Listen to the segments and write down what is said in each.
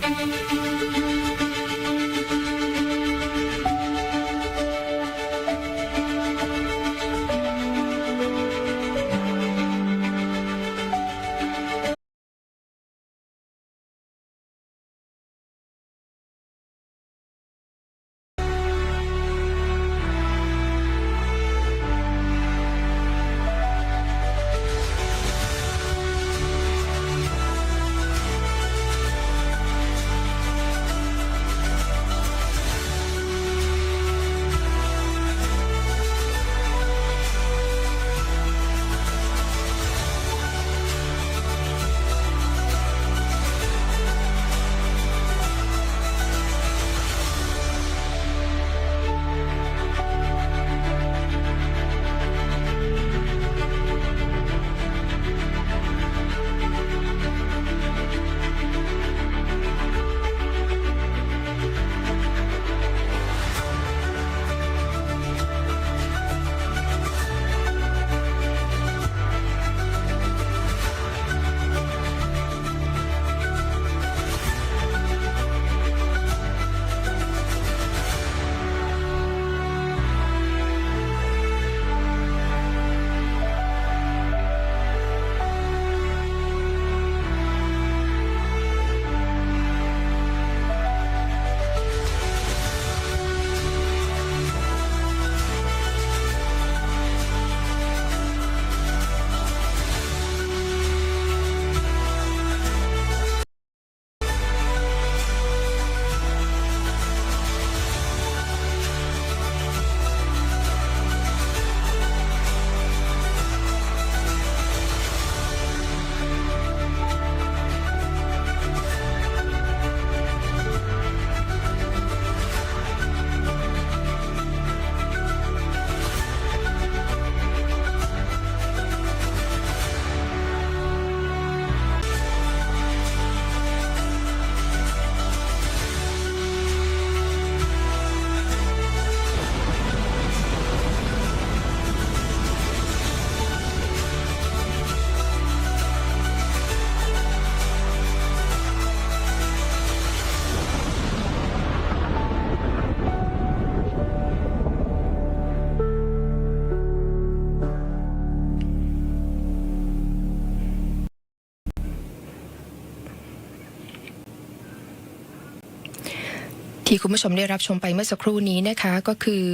フフフフ。 ที่คุณผู้ชมได้รับชมไปเมื่อสักครู่นี้นะคะก็คือ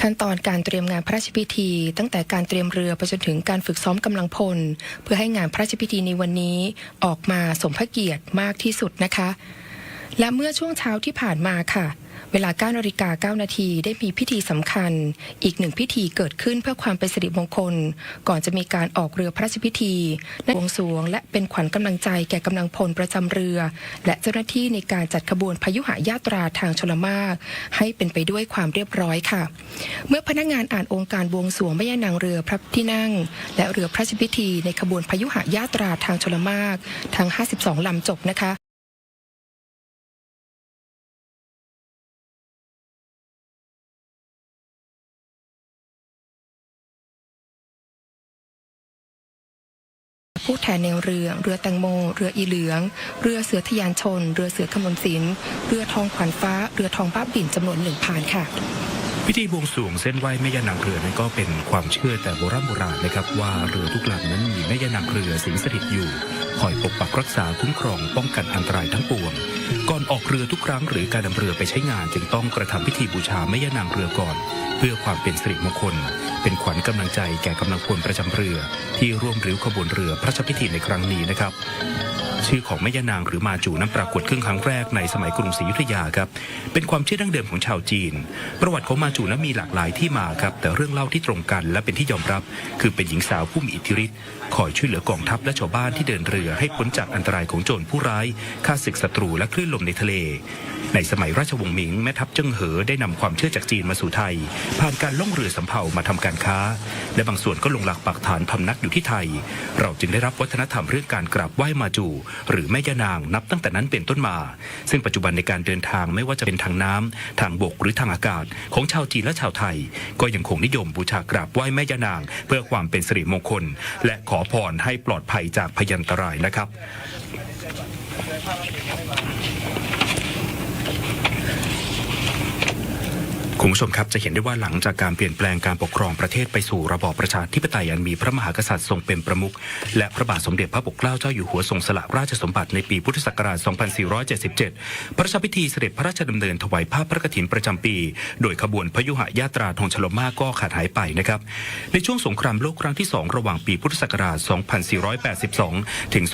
ขั้นตอนการเตรียมงานพระราชพิธี ตั้งแต่การเตรียมเรือไปจนถึงการฝึกซ้อมกำลังพล เพื่อให้งานพระราชพิธีในวันนี้ออกมาสมพระเกียรติมากที่สุดนะคะ และเมื่อช่วงเช้าที่ผ่านมาค่ะ เวลา9นาฬิกา9นาทีได้มีพิธีสำคัญ อีกหนึ่งพิธีเกิดขึ้นเพื่อความเป็นสิริมงคล ก่อนจะมีการออกเรือพระราชพิธีในวงสวง และเป็นขวัญกำลังใจแก่กำลังพลประจำเรือ และเจ้าหน้าที่ในการจัดขบวนพยุหายาตราทางชลมาก ให้เป็นไปด้วยความเรียบร้อยค่ะ เมื่อพนักงานอ่านองค์การบวงสวงแม่ย่านางเรือพระที่นั่ง และเรือพระราชพิธีในขบวนพยุหายาตราทางชลมากทั้ง 52 ลำจบนะคะ ผู้แทนแนวเรือ เรือแตงโม เรืออีเหลือง เรือเสือทยานชน เรือเสือขมลศิลป์เรือทองขวัญฟ้า เรือทองบ้าบิ่นจำนวนหนึ่งพานค่ะพิธีบวงสรวงเส้นไหว้แม่ยานางเรือนั้นก็เป็นความเชื่อแต่โบราณโบราณนะครับว่าเรือทุกลำนั้นมีแม่ยานางเรือสิงสถิตอยู่คอยปกปักรักษาคุ้มครองป้องกันอันตรายทั้งปวง ก่อนออกเรือทุกครั้งหรือการนำเรือไปใช้งานจึงต้องกระทำพิธีบูชาแม่ยานางเรือก่อน เพื่อความเป็นสิริมงคล เป็นขวัญกำลังใจแก่กำลังพลประจำเรือ ที่ร่วมริ้วขบวนเรือพระราชพิธีในครั้งนี้นะครับ ชื่อของแม่ย่านางหรือมาจูนั้นปรากฏขึ้นครั้งแรกในสมัยกรุงศรีอยุธยาครับเป็นความเชื่อดั้งเดิมของชาวจีน ประวัติของมาจูนั้นมีหลากหลายที่มาครับแต่เรื่องเล่าที่ตรงกันและเป็นที่ยอมรับ คือเป็นหญิงสาวผู้มีอิทธิฤทธิ์ คอยช่วยเหลือกองทัพและชาวบ้านที่เดินเรือให้พ้นจากอันตรายของโจรผู้ร้ายฆ่าศึกศัตรูและคลื่นลมในทะเล ในสมัยราชวงศ์หมิงแม่ทัพเจิ้งเหอได้นำความเชื่อจากจีนมาสู่ไทย ผ่านการล่องเรือสำเภามาทำการค้า และบางส่วนก็ลงหลักปักฐานพำนักอยู่ที่ไทย เราจึงได้รับวัฒนธรรมเรื่องการกราบไหว้มาจู หรือแม่ย่านางนับตั้งแต่นั้นเป็นต้นมา ซึ่งปัจจุบันในการเดินทางไม่ว่าจะเป็นทางน้ำทางบกหรือทางอากาศ ของชาวจีนและชาวไทย ก็ยังคงนิยมบูชากราบไหว้แม่ย่านาง เพื่อความเป็นสิริมงคล และขออพรให้ปลอดภัยจากพยันตรายนะครับ คุณผู้ชมครับจะเห็นได้ว่าหลังจากการเปลี่ยนแปลงการปกครองประเทศไปสู่ระบอบประชาธิปไตยอันมีพระมหากษัตริย์ทรงเป็นประมุขและพระบาทสมเด็จพระปกเกล้าเจ้าอยู่หัวทรงสละราชสมบัติในปีพุทธศักราช 2477 พระราชพิธีเสด็จพระราชดำเนินถวายผ้าพระกฐินประจำปี โดยขบวนพยุหยาตราธงฉลมาก็ขาดหายไปนะครับในช่วงสงครามโลกครั้งที่ 2 ระหว่างปีพุทธศักราช 2482 ถึง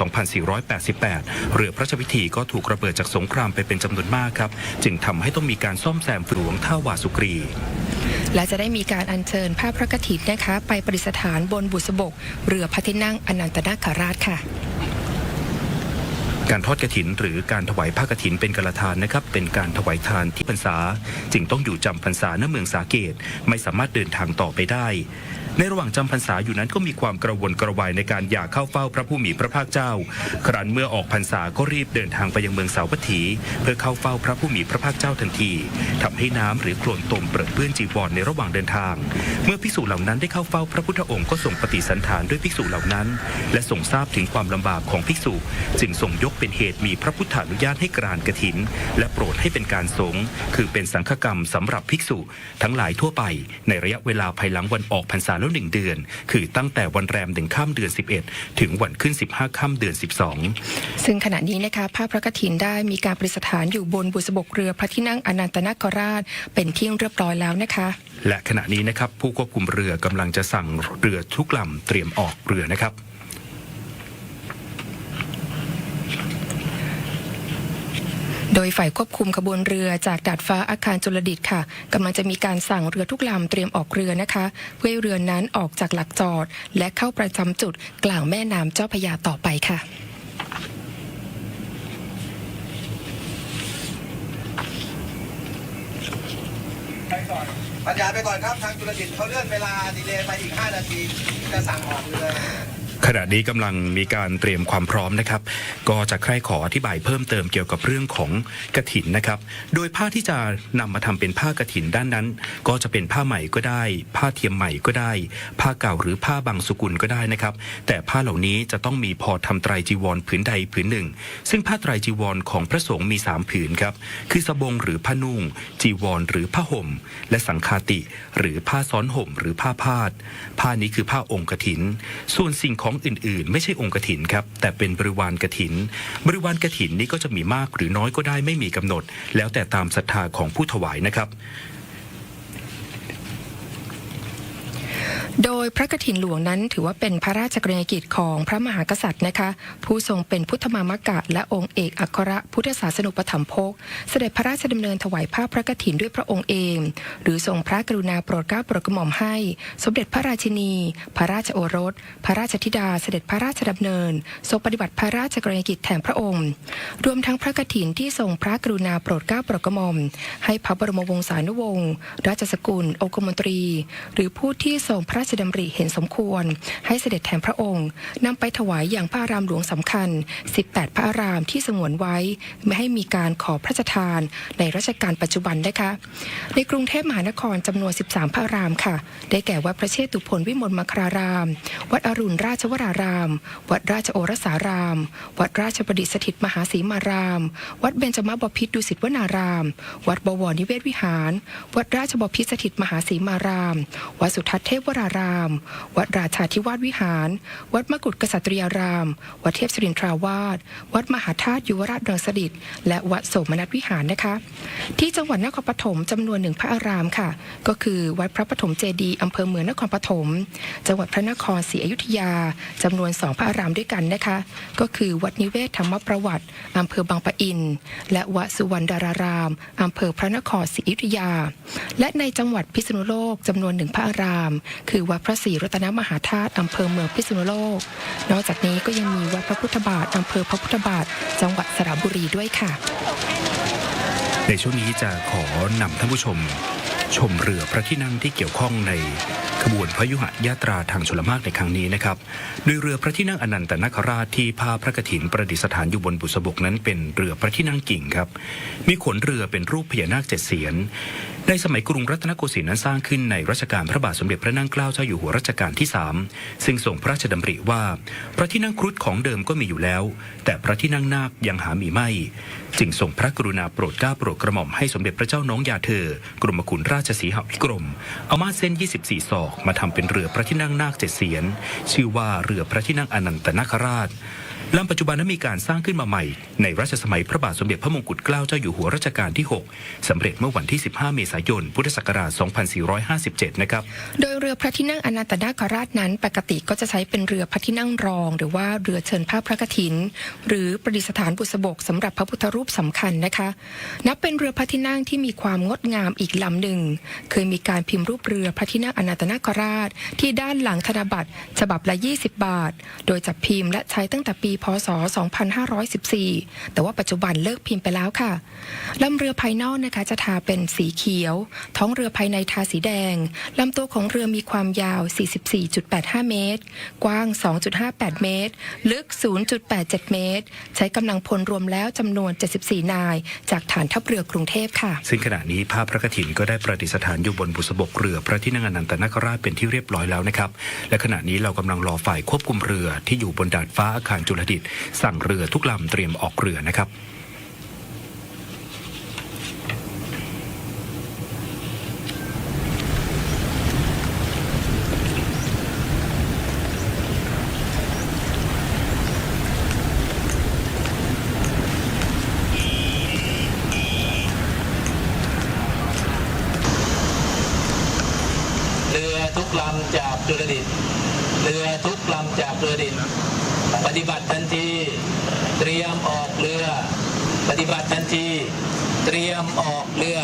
2488 เรือพระราชพิธีก็ถูกระเบิดจากสงครามไปเป็นจำนวนมากครับจึงทำให้ต้องมีการซ่อมแซมหลวงท่าวาสุกรี และจะได้มีการอัญเชิญผ้าพระกฐินนะคะ ไปประดิษฐานบนบุษบก เรือพระที่นั่งอนันตนาคราชค่ะการทอดกระถินหรือการถวายผ้ากระถินเป็นกรทานนะครับ เป็นการถวายทานที่พรรษา จึงต้องอยู่จำพรรษาณเมืองสาเกตไม่สามารถเดินทางต่อไปได้ ในระหว่างจำพรรษาอยู่นั้นก็มีความกระวนกระวายในการอยากเข้าเฝ้าพระผู้มีพระภาคเจ้า ครั้นเมื่อออกพรรษาก็รีบเดินทางไปยังเมืองสาวัตถี เพื่อเข้าเฝ้าพระผู้มีพระภาคเจ้าทันทีทำให้น้ำหรือโคลนตมเปรอะเปื้อนจีวรในระหว่างเดินทาง เมื่อภิกษุเหล่านั้นได้เข้าเฝ้าพระพุทธองค์ก็ทรงปฏิสันถานด้วยภิกษุเหล่านั้น และทรงทราบถึงความลำบากของภิกษุ จึงทรงยกเป็นเหตุมีพระพุทธานุญาตให้กรานกฐิน และโปรดให้เป็นการสงฆ์คือเป็นสังฆกรรมสำหรับภิกษุ ทั้งหลายทั่วไป ในระยะเวลาภายหลังวันออกพรรษาแล้วหนึ่งเดือน คือตั้งแต่วันแรมหนึ่งข้ามเดือน 11 ถึงวันขึ้น 15ข้ามเดือน 12 ซึ่งขณะนี้นะคะผ้าพระกฐินได้มีการประดิษฐานอยู่บนบุษบกเรือพระที่นั่งอนันตนาคราช เป็นที่เรียบร้อยแล้วนะคะ และขณะนี้นะครับผู้ควบคุมเรือกำลังจะสั่งเรือทุกลำเตรียมออกเรือนะครับ โดยฝ่ายควบคุมขบวนเรือจากดาดฟ้าอาคารจุลดิตค่ะกำลังจะมีการสั่งเรือทุกลำเตรียมออกเรือนะคะ เพื่อเรือนั้นออกจากหลักจอด และเข้าประจำจุดกลางแม่น้ำเจ้าพยาต่อไปค่ะไปก่อนบรรยาไปก่อนครับ ทางจุลจิตเขาเลื่อนเวลาดีเลย์ไปอีก 5 นาทีที่จะสั่งออกเรือ ขณะนี้กำลังมีการเตรียมความพร้อมนะครับ ก็จะใคร่ขออธิบายเพิ่มเติมเกี่ยวกับเรื่องของกระถินนะครับ โดยผ้าที่จะนำมาทำเป็นผ้ากระถินด้านนั้น ก็จะเป็นผ้าใหม่ก็ได้ ผ้าเทียมใหม่ก็ได้ ผ้าเก่าหรือผ้าบางสกุลก็ได้นะครับ แต่ผ้าเหล่านี้จะต้องมีพอทำไตรจีวรผืนใดผืนหนึ่ง ซึ่งผ้าไตรจีวรของพระสงฆ์มีสามผืนครับคือสบงหรือผ้านุ่ง จีวรหรือผ้าห่ม และสังคาติ หรือผ้าซ้อนห่มหรือผ้าพาด ผ้านี้คือผ้าองค์กฐิน ส่วนสิ่งของของอื่นๆ ไม่ใช่องค์กถินครับแต่เป็นบริวารกถิน บริวารกถินนี้ก็จะมีมากหรือน้อยก็ได้ไม่มีกำหนด แล้วแต่ตามศรัทธาของผู้ถวายนะครับ โดยพระกฐินหลวงนั้นถือว่าเป็นพระราชกรณียกิจของพระมหากษัตริย์นะคะ ผู้ทรงเป็นพุทธมามกะ และองค์เอกอัครพุทธศาสนุปถัมภกเสด็จพระราชดำเนินถวายผ้าพระกฐินด้วยพระองค์เอง หรือทรงพระกรุณาโปรดเกล้าโปรดกระหม่อมให้ สมเด็จพระราชินี พระราชโอรส พระราชธิดาเสด็จพระราชดำเนิน ทรงปฏิบัติพระราชกรณียกิจแทนพระองค์ รวมทั้งพระกฐินที่ทรงพระกรุณาโปรดเกล้าโปรดกระหม่อมให้พระบรมวงศานุวงศ์ราชสกุล องคมนตรี หรือผู้ที่ทรงพระราชดำริเห็นสมควร ให้เสด็จแทนพระองค์นำไปถวายอย่างพระอารามหลวงสำคัญ 18 พระอารามที่สงวนไว้ ไม่ให้มีการขอพระราชทานในรัชกาลปัจจุบันนะคะในกรุงเทพมหานครจำนวน 13 พระอารามค่ะ ได้แก่วัดพระเชตุพนวิมลมัคราราม วัดอรุณราชวราราม วัดราชโอรสาราม วัดราชประดิษฐิตมหาศีมาราม วัดเบญจมบพิตรดุสิตวนาราม วัดบวรนิเวศวิหาร วัดราชบพิตรสถิตมหาศีมาราม วัดสุทัศน์เทพวรารามวัดราชาธิวาสวิหาร วัดมกุฏกษัตริยาราม วัดเทพศิรินทราวาส วัดมหาธาตุยุวราชดังสดิตและวัดโสมนัสวิหารนะคะ ที่จังหวัดนครปฐมจำนวนหนึ่งพระอารามค่ะ ก็คือวัดพระปฐมเจดีย์อำเภอเมืองนครปฐม จังหวัดพระนครศรีอยุธยาจำนวนสองพระอารามด้วยกันนะคะ ก็คือวัดนิเวศธรรมประวัติอำเภอบางปะอิน และวัดสุวรรณดารารามอำเภอพระนครศรีอยุธยา และในจังหวัดพิษณุโลกจำนวนหนึ่งพระอาราม คือวัดพระศรีรัตนมหาธาตุอำเภอเมืองพิษณุโลก นอกจากนี้ก็ยังมีวัดพระพุทธบาทอำเภอพระพุทธบาท จังหวัดสระบุรีด้วยค่ะ ในช่วงนี้จะขอนำท่านผู้ชม ชมเรือพระที่นั่งที่เกี่ยวข้องในขบวนพยุหยาตราทางชลมากในครั้งนี้นะครับโดยเรือพระที่นั่งอนันตนาคราชที่พาพระกฐินประดิษฐานอยู่บนบุษบกนั้นเป็นเรือพระที่นั่งกิ่งครับ มีขนเรือเป็นรูปพญานาคเจ็ดเสียน ในสมัยกรุงรัตนโกสินทร์นั้นสร้างขึ้นในรัชกาลพระบาทสมเด็จพระนั่งเกล้าเจ้าอยู่หัวรัชกาลที่ 3 ซึ่งทรงพระราชดำริว่า พระที่นั่งครุฑของเดิมก็มีอยู่แล้ว แต่พระที่นั่งนาคยังหามีไม่ จึงทรงพระกรุณาโปรดเกล้าโปรดกระหม่อมให้สมเด็จพระเจ้าน้องยาเธอ กรมขุนราชสีหวิกรม เอามาเส้น 24 ศอกมาทำเป็นเรือพระที่นั่งนาคเจ็ดเสียน ชื่อว่าเรือพระที่นั่งอนันตนาคราช ลำปัจจุบันนั้นมีการสร้างขึ้นมาใหม่ ในรัชสมัยพระบาทสมเด็จพระมงกุฎเกล้าเจ้าอยู่หัวรัชกาลที่ 6 สำเร็จเมื่อวันที่ 15 เมษายน พุทธศักราช 2457 นะครับ โดยเรือพระที่นั่งอนันตนาคราชนั้น ปกติก็จะใช้เป็นเรือพระที่นั่งรอง หรือว่าเรือเชิญผ้าพระกฐิน หรือประดิษฐานบุษบกสำหรับพระพุทธรูปสำคัญนะคะ นับเป็นเรือพระที่นั่งที่มีความงดงามอีกลำหนึ่ง เคยมีการพิมพ์รูปเรือพระที่นั่งอนันตนาคราช ที่ด้านหลังธนบัตรฉบับละ 20 บาท โดยจับพิมพ์และใช้ตั้งแต่ปีพศ 2514 แต่ว่าปัจจุบันเลิกพิมพ์ไปแล้วค่ะลำเรือภายนอกนะคะจะทาเป็นสีเขียว ท้องเรือภายในทาสีแดงลำตัวของเรือมีความยาว 44.85 เมตร กว้าง 2.58 เมตร ลึก 0.87 เมตร ใช้กำลังพลรวมแล้วจำนวน 74 นาย จากฐานทัพเรือกรุงเทพค่ะ ซึ่งขณะนี้ภาพพระกฐินก็ได้ประดิษฐานอยู่บนบุษบกเรือพระที่นั่งอนันตนาคราชเป็นที่เรียบร้อยแล้วนะครับ และขณะนี้เรากำลังรอฝ่ายควบคุมเรือที่อยู่บนดาดฟ้าอาคารจุลดิตสั่งเรือทุกลำเตรียมออกเรือนะครับเรือทุกลำจากจุลดิตเรือทุกลำจากจุลดิตปฏิบัติทันที เตรียมออกเรือ ปฏิบัติ ที เตรียมออกเรือ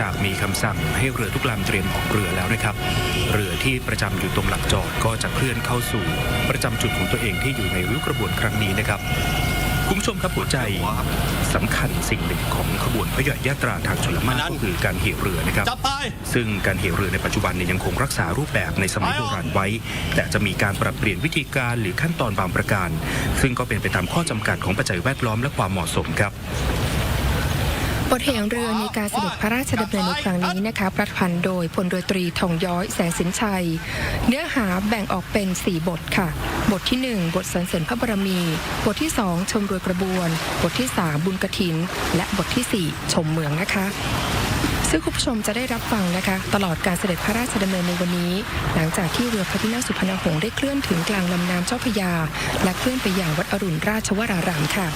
จากมีคำสั่งให้เรือทุกลำเตรียมออกเรือแล้วนะครับ เรือที่ประจำอยู่ตรงหลักจอดก็จะเคลื่อนเข้าสู่ประจำจุดของตัวเองที่อยู่ในริ้วกระบวนครั้งนี้นะครับ คุณผู้ชมครับหัวใจสำคัญสิ่งหนึ่งของขบวนพระยอดยาตราทางชลมารก็คือการเหเรือนะครับ จับไป ซึ่งการเหเรือในปัจจุบันเนี่ยยังคงรักษารูปแบบในสมัยโบราณไว้ แต่จะมีการปรับเปลี่ยนวิธีการหรือขั้นตอนบางประการ ซึ่งก็เป็นไปตามข้อจำกัดของปัจจัยแวดล้อมและความเหมาะสมครับ บทเหงเรือในการเสด็จพระราชดำเนินในครั้งนี้นะคะ ประพันธ์โดยพลเรือตรีทองย้อยแสงสินชัย เนื้อหาแบ่งออกเป็น 4 บทค่ะ บทที่ 1 บทสรรเสริญพระบรมี บทที่ 2 ชมรือกระบวน บทที่ 3 บุญกระถิน และบททีสี่ 4 ชมเมืองนะคะซึ่งคุณผู้ชมจะได้รับฟังนะคะ ตลอดการเสด็จพระราชดำเนินในวันนี้ หลังจากที่เรือพระที่นั่งสุพรรณหงษ์ได้เคลื่อนถึงกลางลำน้ำเจ้าพยา และเคลื่อนไปอยังวัดอรุณราชวรารามค่ะ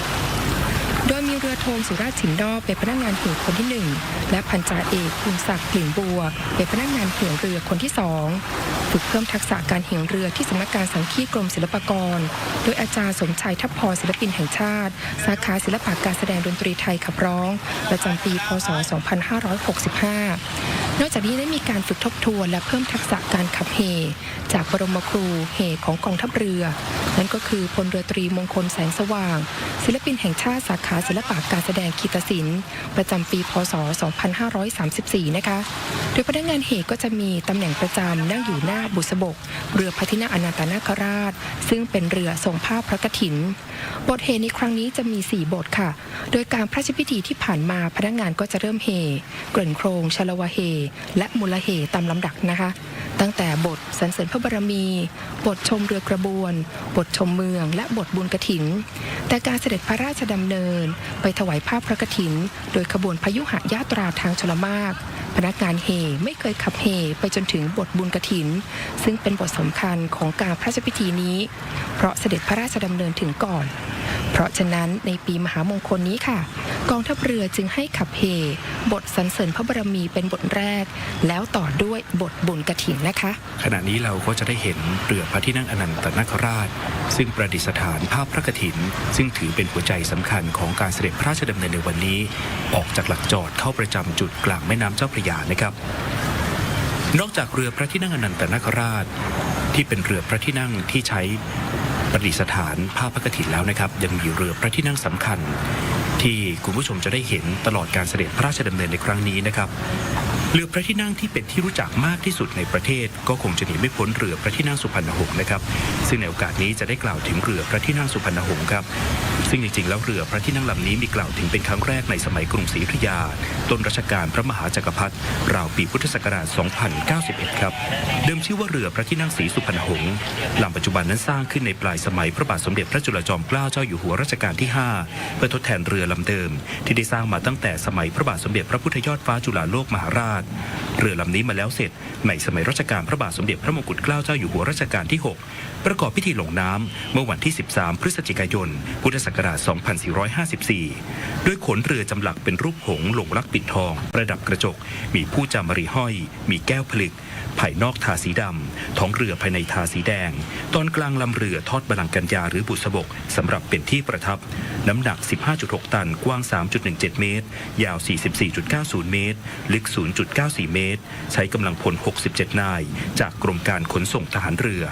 โดยมีเรือโทมสุราชถิ่นอเป็นพนักงานเหวคนที่หนึ่งและพันจ่าเอกคุณศักดิ์กลิ่นบัว เป็นพนักงานเหวเรือคนที่สองฝึกเพิ่มทักษะการเหวเรือที่สำนักการสังคีกรมศิลปากร โดยอาจารย์สมชัยทัพพอศิลปินแห่งชาติ สาขาศิลปะการแสดงดนตรีไทยขับร้อง ประจำปี พศ 2565 นอกจากนี้ได้มีการฝึกทบทวนและเพิ่มทักษะการขับเฮจากบรมครูเฮของกองทัพเรือ นั่นก็คือพลเรือตรีมงคลแสงสว่าง ศิลปินแห่งชาติสาขาศิลปะการแสดงคีตศิลป์ประจำปีพศ 2534 นะคะ โดยพนักงานเหก็จะมีตำแหน่งประจำนั่งอยู่หน้าบุษบก เรือพระที่นั่งอนันตนาคราช ซึ่งเป็นเรือทรงผ้าพพระกฐิน บทเหในครั้งนี้จะมี 4 บทค่ะ โดยการพระราชพิธีที่ผ่านมาพนักงานก็จะเริ่มเฮเกริ่นโครงชลวะเฮและมูลเฮตามลำดับนะคะ ตั้งแต่บทสรรเสริญพระบารมี บทชมเรือกระบวน บทชมเมือง และบทบุญกฐิน แต่การเสด็จพระราชดำเนิน ไปถวายผ้าพพระกฐิน โดยขบวนพยุหยาตราทางชลมากพนักงานเฮไม่เคยขับเฮไปจนถึงบทบุญกฐิน ซึ่งเป็นบทสำคัญของการพระราชพิธีนี้ เพราะเสด็จพระราชดำเนินถึงก่อน เพราะฉะนั้นในปีมหามงคลนี้ค่ะ กองทัพเรือจึงให้ขับเฮบทสรรเสริญพระบรมีเป็นบทแรก แล้วต่อด้วยบทบุญกระถินนะคะ ขณะนี้เราก็จะได้เห็นเรือพระที่นั่งอนันตนาคราช ซึ่งประดิษฐานภาพพระกฐิน ซึ่งถือเป็นหัวใจสำคัญของการเสด็จพระราชดำเนินในวันนี้ ออกจากหลักจอดเข้าประจำจุดกลางแม่น้ำเจ้าพระยานะครับ นอกจากเรือพระที่นั่งอนันตนาคราช ที่เป็นเรือพระที่นั่งที่ใช้ ประดิษฐานภาพพระกฐินแล้วนะครับ ยังมีเรือพระที่นั่งสำคัญ ที่คุณผู้ชมจะได้เห็นตลอดการเสด็จพระราชดำเนินในครั้งนี้นะครับ เรือพระที่นั่งที่เป็นที่รู้จักมากที่สุดในประเทศ ก็คงจะหนีไม่พ้นเรือพระที่นั่งสุพรรณหงส์นะครับ ซึ่งในโอกาสนี้จะได้กล่าวถึงเรือพระที่นั่งสุพรรณหงส์ครับซึ่งจริงๆแล้วเรือพระที่นั่งลำนี้มีกล่าวถึงเป็นครั้งแรกในสมัยกรุงศรีอยุธยา ต้นรัชกาลพระมหาจักรพรรดิราวปีพุทธศักราช 2091 ครับ เดิมชื่อว่าเรือพระที่นั่งศรีสุพรรณหงส์ลำปัจจุบันนั้นสร้างขึ้นในปลายสมัยพระบาทสมเด็จพระจุลจอมเกล้าเจ้าอยู่หัวรัชกาลที่ 5 เพื่อทดแทนเรือลำเดิม ที่ได้สร้างมาตั้งแต่สมัยพระบาทสมเด็จพระพุทธยอดฟ้าจุฬาโลกมหาราชเรือลำนี้มาแล้วเสร็จในสมัยรัชกาลพระบาทสมเด็จพระมงกุฎเกล้าเจ้าอยู่หัวรัชกาลที่ 6 ประกอบพิธีลงน้ำเมื่อวันที่ 13 พฤศจิกายน พุทธศักราช 2454 ด้วยขนเรือจำหลักเป็นรูปหงส์หลงลักปิดทอง ประดับกระจก มีผู้จามรีห้อย มีแก้วผลึก ภายนอกทาสีดำท้องเรือภายในทาสีแดง ตอนกลางลำเรือทอดบลังก์กัญญาหรือบุษบกสำหรับเป็นที่ประทับ น้ำหนัก 15.6 ตัน กว้าง 3.17 เมตร ยาว 44.90 เมตร ลึก 0.94 เมตร ใช้กำลังพล 67 นาย จากกรมการขนส่งทหารเรือ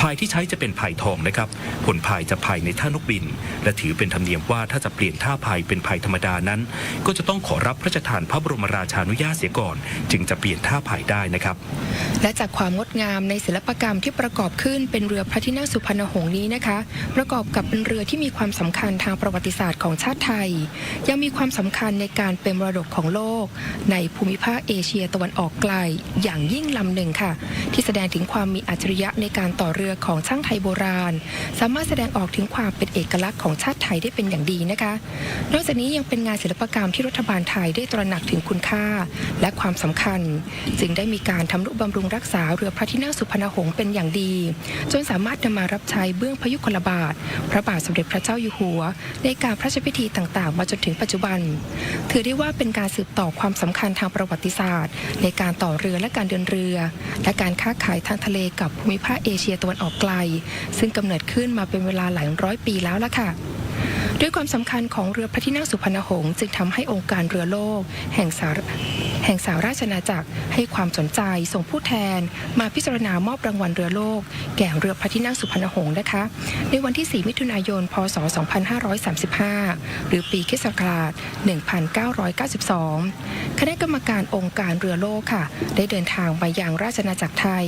พายที่ใช้จะเป็นพายทองนะครับ ผลพายจะพายในท่านกบิน และถือเป็นธรรมเนียมว่าถ้าจะเปลี่ยนท่าพายเป็นพายธรรมดานั้น ก็จะต้องขอรับพระราชทานพระบรมราชานุญาตเสียก่อน จึงจะเปลี่ยนท่าพายได้นะครับและจากความงดงามในศิลปกรรมที่ประกอบขึ้นเป็นเรือพระที่นั่งสุพรรณหงส์นี้นะคะ ประกอบกับเป็นเรือที่มีความสำคัญทางประวัติศาสตร์ของชาติไทย ยังมีความสำคัญในการเป็นมรดกของโลก ในภูมิภาคเอเชียตะวันออกไกล อย่างยิ่งลำหนึ่งค่ะ ที่แสดงถึงความมีอัจฉริยะในการต่อเรือของช่างไทยโบราณ สามารถแสดงออกถึงความเป็นเอกลักษณ์ของชาติไทยได้เป็นอย่างดีนะคะ นอกจากนี้ยังเป็นงานศิลปกรรมที่รัฐบาลไทยได้ตระหนักถึงคุณค่า และความสำคัญ จึงได้มีการทำนุบำรุงรักษาเรือพระที่นั่งสุพรรณหงส์เป็นอย่างดี จนสามารถนำมารับใช้เบื้องพระยุคลบาท พระบาทสมเด็จพระเจ้าอยู่หัว ในการพระราชพิธีต่างๆ มาจนถึงปัจจุบัน ถือได้ว่าเป็นการสืบต่อความสำคัญทางประวัติศาสตร์ ในการต่อเรือและการเดินเรือ และการค้าขายทางทะเลกับภูมิภาคเอเชียตะวันออกไกล ซึ่งกำเนิดขึ้นมาเป็นเวลาหลายร้อยปีแล้วล่ะค่ะด้วยความสำคัญของเรือพระที่นั่งสุพรรณหงส์จึงทำให้องค์การเรือโลก แห่งสา แห่งสาราชอาจักรให้ความสนใจส่งผู้แทน มาพิจารณามอบรางวัลเรือโลก แก่เรือพระที่นั่งสุพรรณหงส์นะคะ ในวันที่ 4 มิถุนายน พศ 2535 หรือปีคศ1992 คณะกรรมการองค์การเรือโลกค่ะ ได้เดินทางไปยังราชอาจักรไทย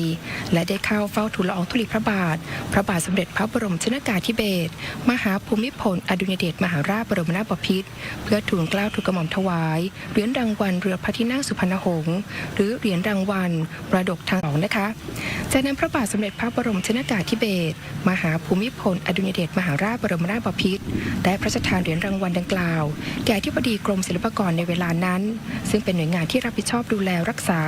และได้เข้าเฝ้าทูลละอองธุลีพระบาท พระบาทสมเด็จพระบรมชนากาธิเบศรมหาภูมิพลอดุลยเดชมหาราชบรมนาถบพิตรเพื่อทูลเกล้าทูลกระหม่อมถวายเหรียญรางวัลเรือพระที่นั่งสุพรรณหงส์หรือเหรียญรางวัลมรดกทางสองนะคะ จากนั้นพระบาทสมเด็จพระบรมชนากาธิเบศรมหาภูมิพลอดุลยเดชมหาราชบรมนาถบพิตรได้พระราชทานเหรียญรางวัลดังกล่าว แก่ที่บดีกรมศิลปากรในเวลานั้น ซึ่งเป็นหน่วยงานที่รับผิดชอบดูแลรักษา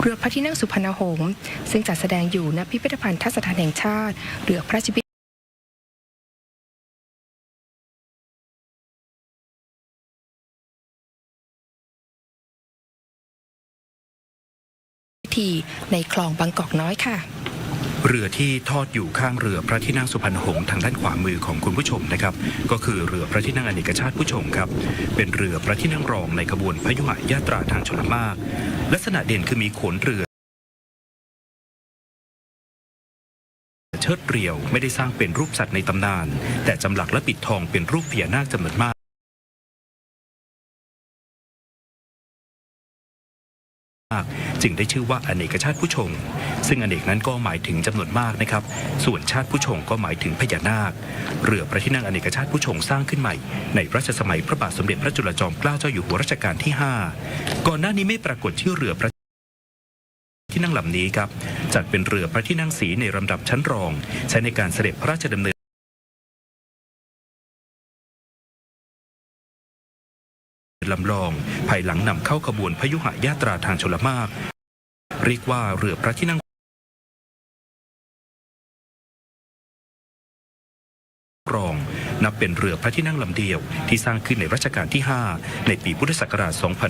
เรือพระที่นั่งสุพรรณหงส์ซึ่งจัดแสดงอยู่ณพิพิธภัณฑ์ทัศนแห่งชาติเรือพระราชพิ พิธีในคลองบางกอกน้อยค่ะ เรือที่ทอดอยู่ข้างเรือพระที่นั่งสุพรรณหงส์ทางด้านขวามือของคุณผู้ชมนะครับ ก็คือเรือพระที่นั่งอเนกชาติผู้ชมครับ เป็นเรือพระที่นั่งรองในขบวนพยุหยาตราทางชลมากลักษณะเด่นคือมีโขนเรือเชิดเรียวไม่ได้สร้างเป็นรูปสัตว์ในตำนาน แต่จำหลักและปิดทองเป็นรูปพญานาคจำนวนมาก จึงได้ชื่อว่าอเนกชาติผู้ชง ซึ่งอเนกนั้นก็หมายถึงจำนวนมากนะครับ ส่วนชาติผู้ชงก็หมายถึงพญานาค เรือพระที่นั่งอเนกชาติผู้ชงสร้างขึ้นใหม่ ในรัชสมัยพระบาทสมเด็จพระจุลจอมเกล้าเจ้าอยู่หัวรัชกาลที่ 5 ก่อนหน้านี้ไม่ปรากฏชื่อเรือพระที่นั่งลำนี้ครับจัดเป็นเรือพระที่นั่งสีในลำดับชั้นรอง ใช้ในการเสด็จพระราชดำเนิน ลำลอง ภายหลังนำเข้าขบวนพยุหยาตราทางชลมากเรียกว่าเรือพระที่นั่งรอง นับเป็นเรือพระที่นั่งลำเดียวที่สร้างขึ้นในรัชกาลที่ 5 ในปีพุทธศักราช